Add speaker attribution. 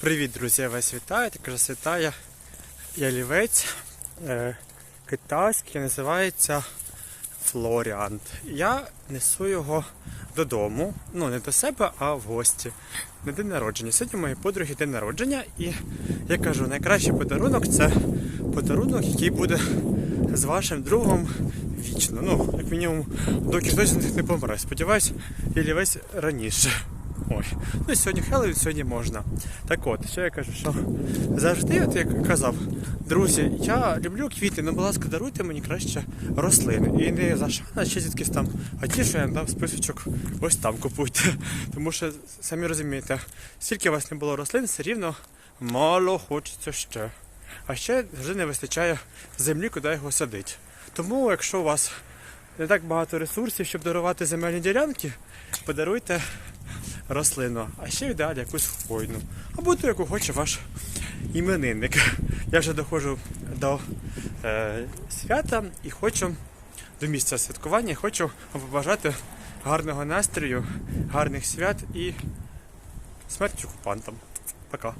Speaker 1: Привіт, друзі! Я вас вітаю. Також вітає ялівець е, китайський, називається Флоріант. Я несу його додому, ну не до себе, а в гості. На день народження. Сьогодні у моєї подруги день народження, і я кажу, найкращий подарунок це подарунок, який буде з вашим другом вічно. Ну, як мінімум, доки хтось не помре. Сподіваюсь, ялівець раніше. Ой, ну сьогодні Хеллоуін, сьогодні можна. Так от, що я кажу, що завжди, от як казав, друзі, я люблю квіти, ну, будь ласка, даруйте мені краще рослини. І не за що, а ще звідкись там. А ті, що я дам списочок, ось там купуйте. Тому що, самі розумієте, скільки у вас не було рослин, все рівно мало хочеться ще. А ще вже не вистачає землі, куди його садити. Тому, якщо у вас не так багато ресурсів, щоб дарувати земельні ділянки, подаруйте рослину, а ще ідеалі якусь хвойну. Або ту, яку хоче ваш іменинник. Я вже доходжу до е, свята і хочу до місця святкування, хочу побажати гарного настрою, гарних свят і смерті окупантам. Пока.